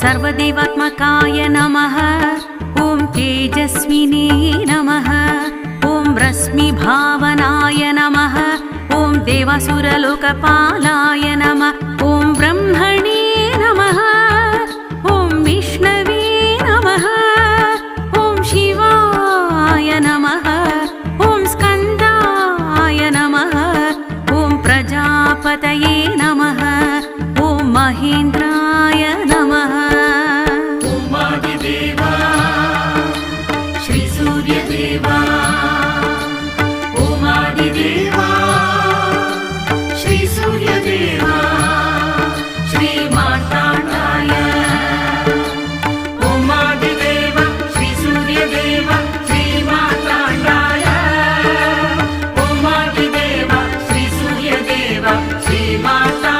सर्वदेवात्मकाय नमः। ॐ तेजस्विने नमः। ॐ रश्मिभावनाय नमः। ॐ देवासुरलोकपालाय नमः। ॐ ब्रह्मणे नमः। ॐ विष्णवे नमः। ॐ शिवाय नमः। ॐ स्कन्दाय नमः। ॐ प्रजापतये सूर्यदेवा उमादिदेवा श्री सूर्यदेवा श्री ओमादिदेवा श्री सूर्यदेवा श्री माता